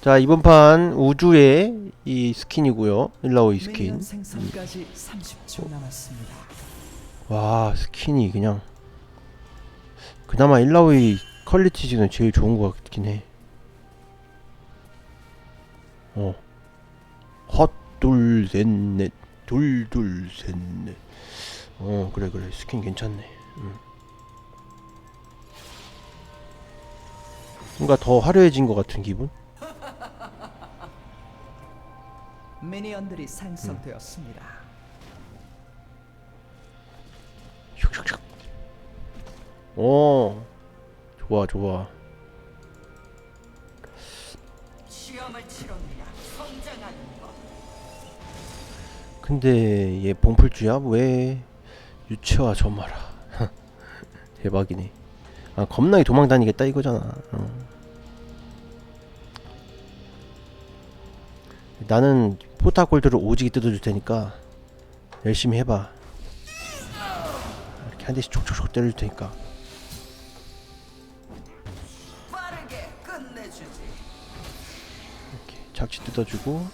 자 이번 판 우주의 이 스킨이고요 일라오이 스킨 미니언 생성까지 30초 남았습니다. 와 스킨이 그냥 그나마 일라오이 퀄리티 중에 제일 좋은 것 같긴 해 어. 헛, 둘, 셋, 넷. 둘, 둘, 셋, 넷. 어, 그래, 그래. 스킨 괜찮네. 음. 뭔가 더 화려해진 것 같은 기분? 미니언들이 생성되었습니다. 슉슉슉. 오, 좋아, 좋아. 시험을 치릅니다. 성장하는 것. 근데 얘 봉풀주야? 왜 유치와 저 마라. 대박이네. 아, 겁나게 도망 다니겠다 이거잖아. 어. 나는 포타골드를 오지게 뜯어줄 테니까 열심히 해봐. 이렇게 한 대씩 촉촉촉 때려줄 테니까. 이렇게 착지 뜯어주고.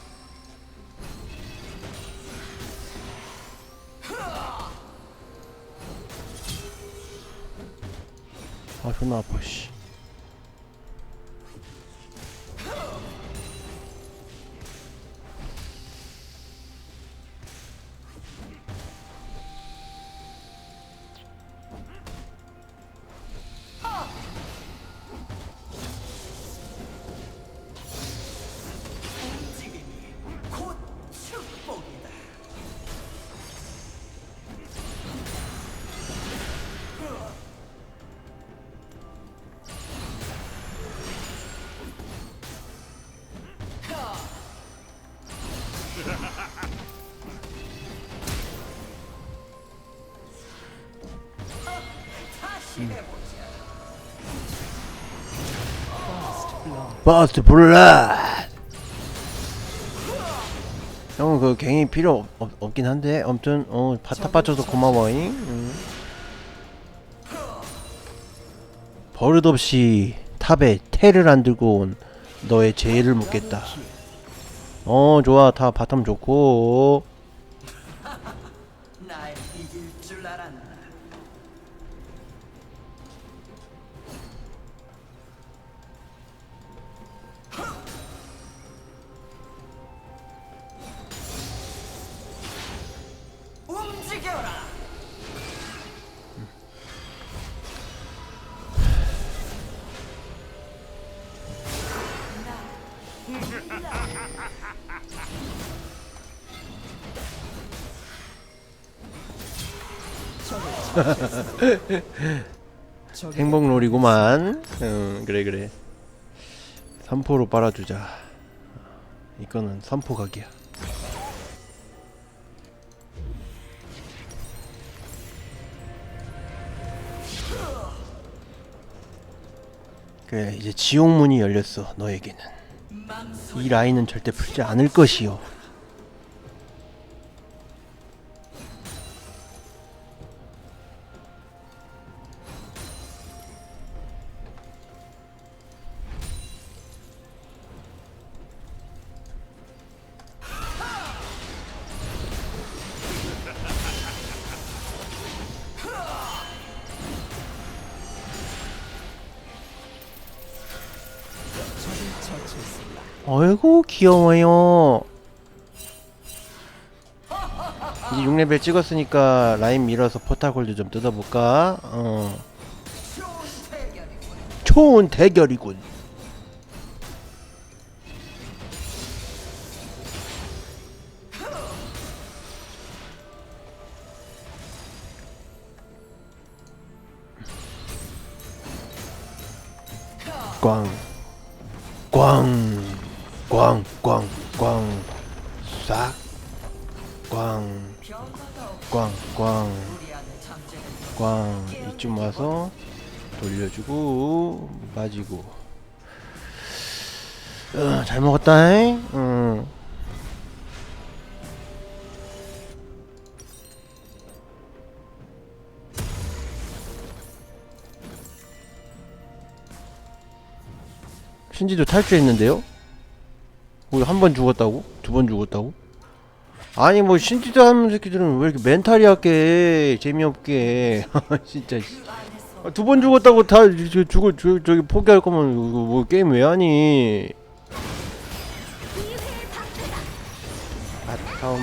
아 존나 아파 씨. 버스트 블라 형은 그 갱이 필요 없, 없, 없 긴 한데 아무튼 어 바타 빠져서 고마워잉. 음. 버릇없이 탑에 테를 안 들고 온 너의 죄를 묻겠다. 어 좋아. 다 바텀 좋고 행복놀이구만. 응 그래 그래. 3포로 빨아주자. 이거는 3포 각이야. 그래 이제 지옥문이 열렸어 너에게는. 이 라인은 절대 풀지 않을 것이요 적을 처치했습니다. 어이구 귀여워요 이제 6레벨 찍었으니까 라인 밀어서 포탈골드 좀 뜯어볼까 어 좋은 대결이군. 꽝, 꽝, 꽝, 꽝, 싹, 꽝. 꽝, 꽝, 꽝. 이쯤 와서 돌려주고 빠지고. 어, 잘 먹었다잉. 응. 신지도 탈주했는데요? 한 번 죽었다고? 두 번 죽었다고? 아니 뭐 신지도 하는 새끼들은 왜 이렇게 멘탈이 약해 재미없게 진짜 두 번 죽었다고 다 저- 죽어 저, 저기 포기할 거면 이거 뭐 게임 왜 하니 바텀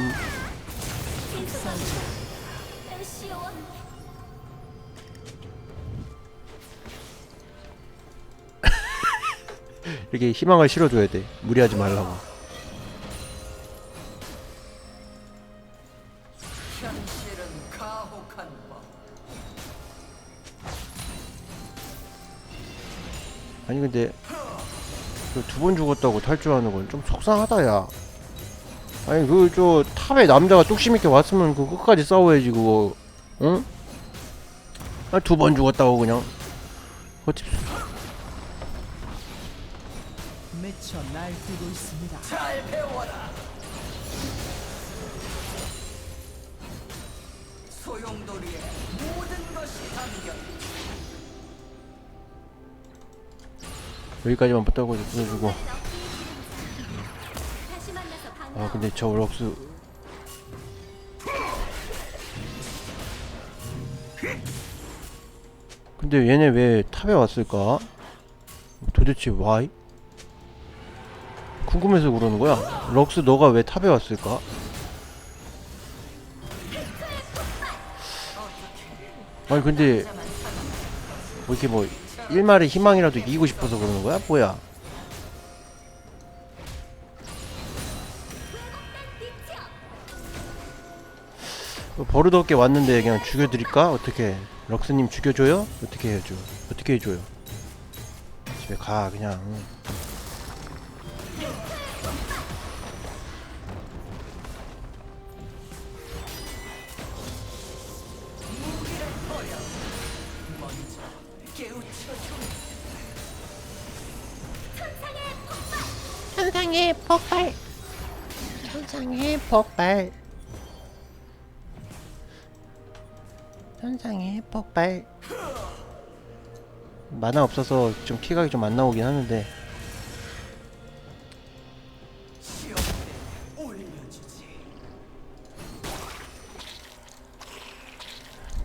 이렇게 희망을 실어줘야 돼. 무리하지 말라고. 아니 근데 두 번 죽었다고 탈주하는 건 좀 속상하다 야. 아니 그 저 탑에 남자가 뚝심 있게 왔으면 그 끝까지 싸워야지 그거. 응? 아 두 번 죽었다고 그냥. 어찌 미쳐 날뛰고 있습니다. 잘 배워라. 소용돌이에 모든 것이 담겨. 여기까지만 붙다고 반가워. 아 근데 저 럭스 근데 얘네 왜 탑에 왔을까? 도대체 why? 궁금해서 그러는 거야 럭스 너가 왜 탑에 왔을까? 아니 근데 뭐 이렇게 뭐 일말의 희망이라도 이기고 싶어서 그러는 거야? 뭐야? 뭐 버릇없게 왔는데 그냥 죽여드릴까? 어떻게 럭스님 죽여줘요? 어떻게 해줘? 어떻게 해줘요? 집에 가 그냥 폭발. 천상의 폭발. 천상의 폭발. 만화 없어서 좀 킬각이 좀 안 나오긴 하는데.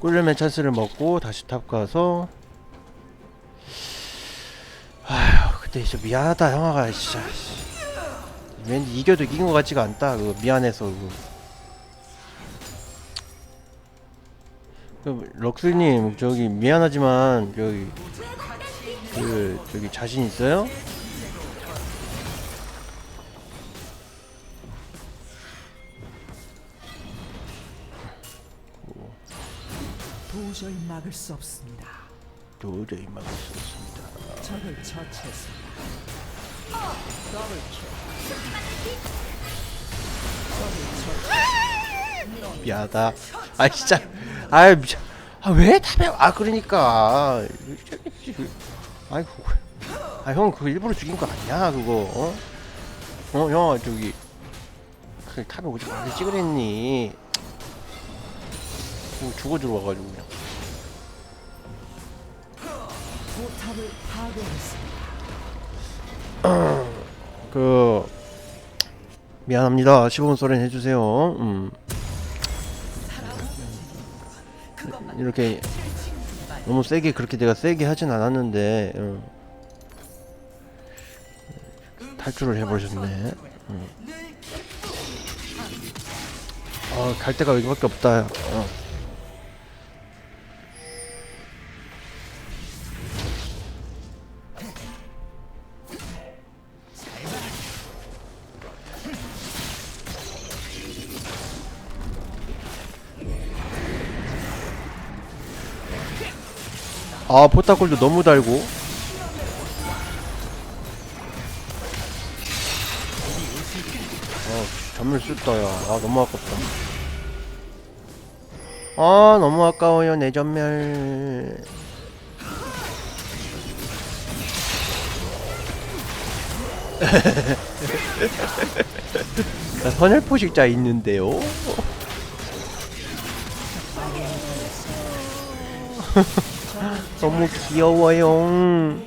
꿀레맨 찬스를 먹고 다시 탑 가서. 아휴 근데 진짜 미안하다 형아가 진짜. 씨. 왠지 이겨도 이긴 것 같지가 않다 그거 미안해서 그 럭스님 저기 미안하지만 저기 그 저기 자신 있어요? 도저히 막을 수 없습니다. 도저히 막을 수 없습니다. 적을 처치했습니다. 미안하다. 아 진짜. 아 미쳐. 아왜 탑에 아 그러니까. 아이고. 아형 그거 일부러 죽인 거 아니야 그거. 어? 어 형아 저기 그 탑에 오지 말지 그랬니? 뭐 죽어주러 와가지고 그냥. 포탑을 파괴했습니다. 그 미안합니다. 15분 소리 해주세요. 음. 이렇게 너무 세게 그렇게 내가 세게 하진 않았는데 음. 탈출을 해버리셨네. 음. 아, 갈 데가 여기밖에 없다. 어. 아 포타골도 너무 달고. 아 전멸 쓸다 야아 너무 아깝다. 아 너무 아까워요 내 전멸. 나 선혈 포식자 있는데요 너무 귀여워요.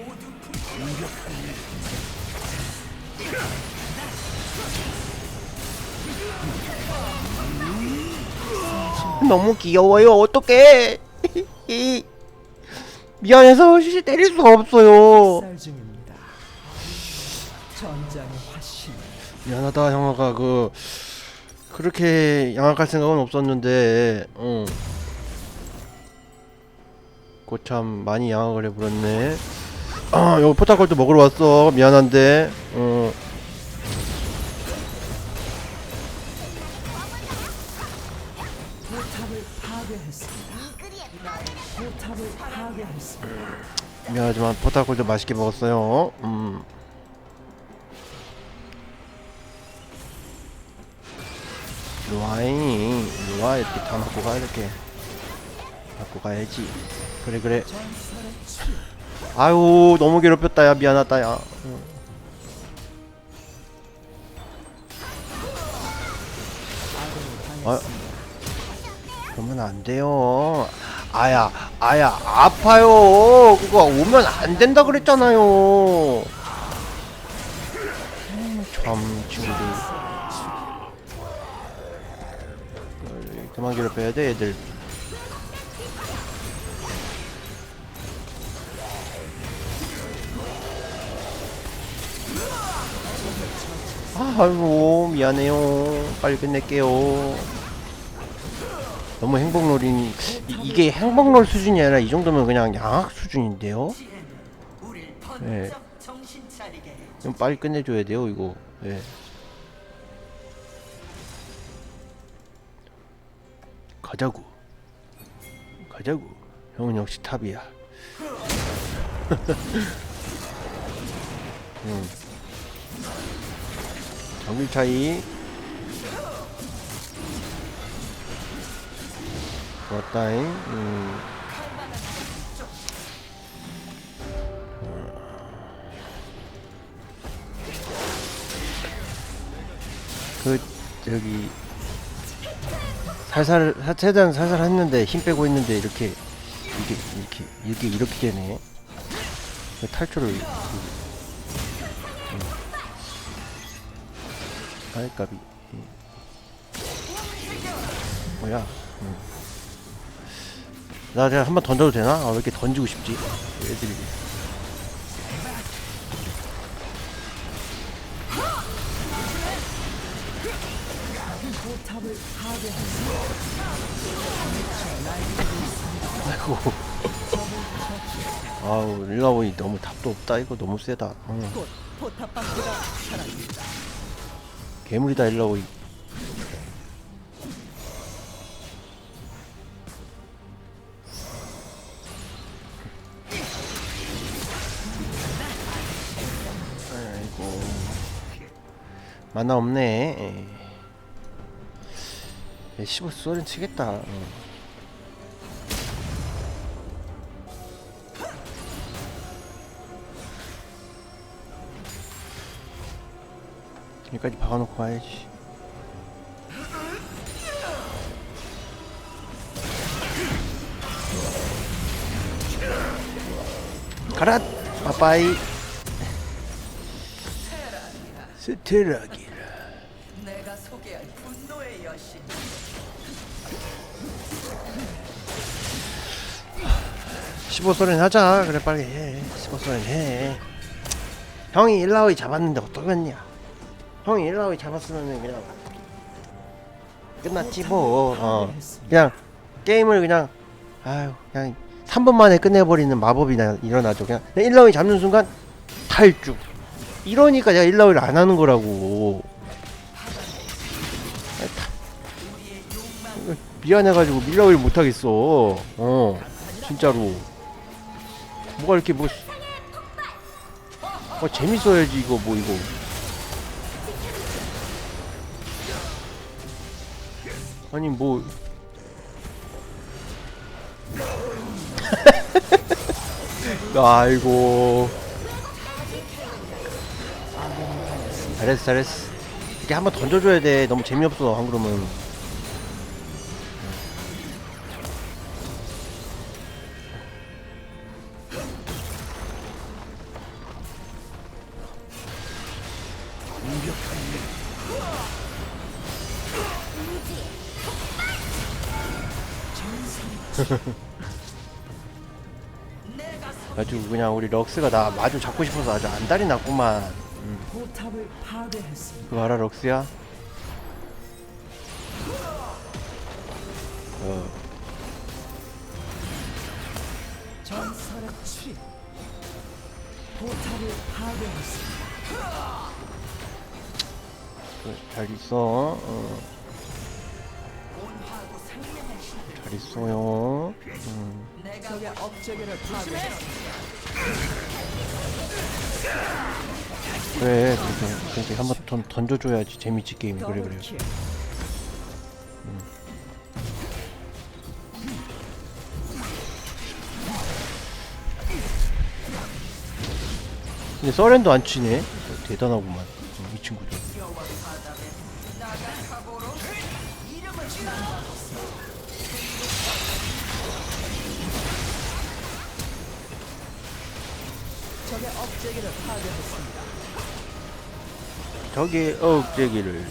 너무 귀여워요. 어떡해. 미안해서 시 때릴 수가 없어요. 미안하다 형아가 그 그렇게 양악할 생각은 없었는데 어. 고참 많이 양악을 해버렸네. 아 여기 포탈콜도 먹으러 왔어. 미안한데. 어. 미안하지만 포탈콜도 맛있게 먹었어요. 음. 루아이 루아 이렇게 다 맞고 가 이렇게. 맞고 가야지 그래 그래. 아유 너무 괴롭혔다 야. 미안하다 야. 응. 아군을 아. 그러면 안 돼요. 아야 아야 아파요. 그거 오면 안 된다 그랬잖아요. 음, 참 친구들. 그만 괴롭혀야 돼 얘들 아, 아이고 미안해요. 빨리 끝낼게요. 너무 행복롤이니 이- 이게 행복롤 수준이 아니라 이 정도면 그냥 양악 수준인데요? 네. 좀 빨리 끝내줘야 돼요 이거. 예. 가자고. 가자고. 형은 역시 탑이야. 음. 정글 차이 좋았다잉 음. 그 저기 살살 사- 최대한 살살 했는데 힘 빼고 있는데 이렇게 이게 이렇게 이게 이렇게 되네. 그 탈출을 아이 까비. 음. 뭐야? 음. 나 그냥 한번 던져도 되나? 아, 왜 이렇게 던지고 싶지? 애들이. 아이고. 아우 일라오이 너무 답도 없다 이거 너무 세다. 응. 괴물이다 일라오이. 아이고 만나 없네. 에이. 15 쏘린 치겠다. 어. 여기까지 박아놓고 가야지. 가라! 빠빠이! 스테라기라. 내가 소개할 분노의 여신. 십오 소린 하자. 그래 빨리 해. 십오 소린 해. 형이 일라오이 잡았는데 어떡했냐? 형이 일라오이 잡았으면 그냥 끝났지 뭐. 어. 그냥 게임을 그냥 아유 그냥 3분 만에 끝내버리는 마법이 나, 일어나죠. 그냥 일라오이 잡는 순간 탈주. 이러니까 내가 일라오이를 안 하는 거라고. 미안해가지고 밀라오이를 못 하겠어. 어, 진짜로. 뭐가 이렇게 뭐, 어, 재밌어야지 이거 뭐 이거. 아니 뭐. 아이고. 잘했어 잘했어. 이렇게 한번 던져줘야 돼. 너무 재미없어 한 그러면. 가지고 그냥 우리 럭스가 나 마주 잡고 싶어서 아주 안달이 났구만 포탑을 파괴했습니다. 그거 알아 럭스야? 어 전설의 출입. 포탑을 파괴했습니다. 그래, 잘 있어 어, 잘 있어요. 음. 그래 그렇게, 그렇게 한번 던, 던져줘야지 재밌지 게임이 그래 그래. 더블킬. 근데 서렌도 안 치네. 대단하구만 적의 억제기를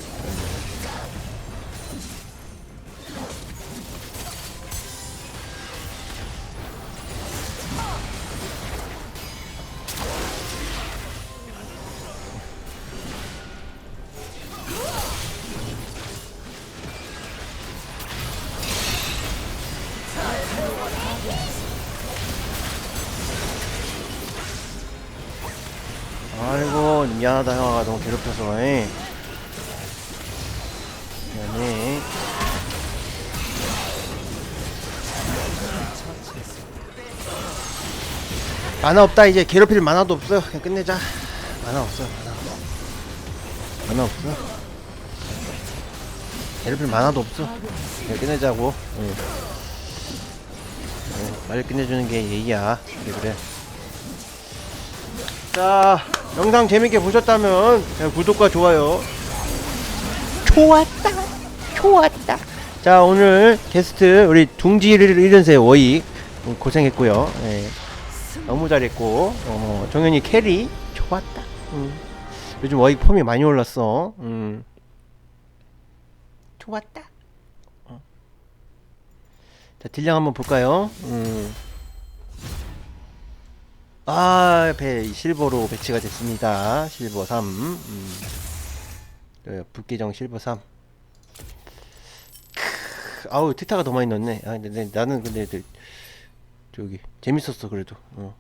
만화 없다 이제 괴롭힐 만화도 없어. 그냥 끝내자. 만화 없어 만화 만화 없어. 괴롭힐 만화도 없어. 그냥 끝내자고. 응. 응, 빨리 끝내주는 게 예의야. 그래 그래. 자 영상 재밌게 보셨다면 구독과 좋아요. 좋았다. 좋았다. 자 오늘 게스트 우리 둥지를 잃은 새 워이 음, 고생했고요. 예. 너무 잘했고 어, 정현이 캐리 좋았다 음. 요즘 워이 폼이 많이 올랐어 음. 좋았다 자 딜량 한번 볼까요 음. 아, 배 실버로 배치가 됐습니다. 실버 3. 음. 네, 불계정 실버 3. 크, 아우, 티타가 더 많이 넣네. 아, 근데, 나는 근데, 저- 저기 재밌었어 그래도. 어.